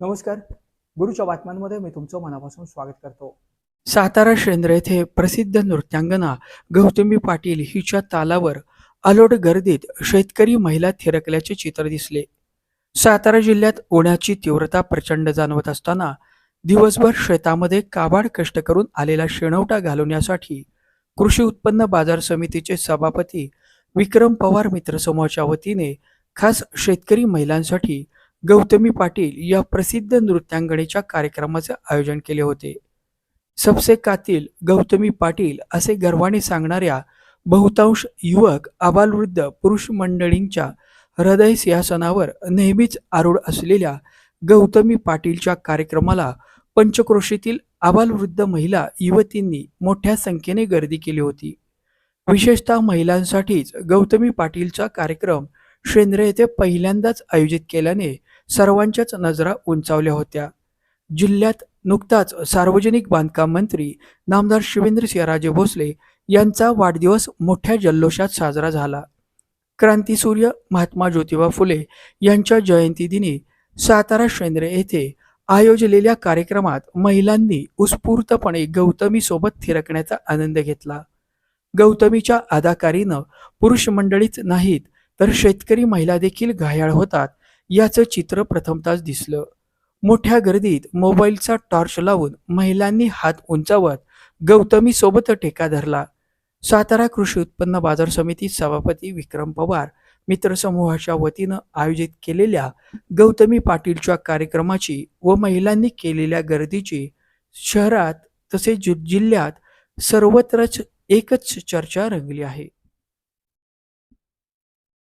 नमस्कार. गुरुच्या बातम्यांमध्ये मी तुमचं मनापासून स्वागत करतो. सातारा शेंद्र येथे प्रसिद्ध नृत्यांगना गौतमी पाटील हिच्या तालावर अलोट गर्दीत शेतकरी महिला थिरकल्याचे चित्र दिसले. सातारा जिल्ह्यात उन्हाची तीव्रता प्रचंड जाणवत असताना दिवसभर शेतामध्ये काबाड कष्ट करून आलेला शेणवटा घालवण्यासाठी कृषी उत्पन्न बाजार समितीचे सभापती विक्रम पवार मित्रसमूहाच्या वतीने खास शेतकरी महिलांसाठी गौतमी पाटील या प्रसिद्ध नृत्यांगणेच्या कार्यक्रमाचे आयोजन केले होते. सबसे कातील गौतमी पाटील असे गर्वाने सांगणाऱ्या बहुतांश युवक आबालवृद्ध पुरुष मंडळींच्या हृदय सिंहासनावर नेहमीच आरूढ असलेल्या गौतमी पाटीलच्या कार्यक्रमाला पंचक्रोशीतील आबालवृद्ध महिला युवतींनी मोठ्या संख्येने गर्दी केली होती. विशेषतः महिलांसाठीच गौतमी पाटीलचा कार्यक्रम शेंद्रे येथे पहिल्यांदाच आयोजित केल्याने सर्वांच्याच नजरा उंचावल्या होत्या. जिल्ह्यात नुकताच सार्वजनिक बांधकाम मंत्री नामदार शिवेंद्रसिंहराजे भोसले यांचा वाढदिवस मोठ्या जल्लोषात साजरा झाला. क्रांतीसूर्य महात्मा ज्योतिबा फुले यांच्या जयंतीदिनी सातारा शेंद्रे येथे आयोजलेल्या कार्यक्रमात महिलांनी उत्स्फूर्तपणे गौतमीसोबत थिरकण्याचा आनंद घेतला. गौतमीच्या अदाकारीनं पुरुष मंडळीच नाहीत तर शेतकरी महिला देखील घायाळ होतात याचं चित्र प्रथमताच दिसलं. मोठ्या गर्दीत मोबाईलचा टॉर्च लावून महिलांनी हात उंचावत गौतमी सोबत टेका धरला. सातारा कृषी उत्पन्न बाजार समिती सभापती विक्रम पवार मित्रसमूहाच्या वतीनं आयोजित केलेल्या गौतमी पाटीलच्या कार्यक्रमाची व महिलांनी केलेल्या गर्दीची शहरात तसेच जिल्ह्यात सर्वत्रच एकच चर्चा रंगली आहे.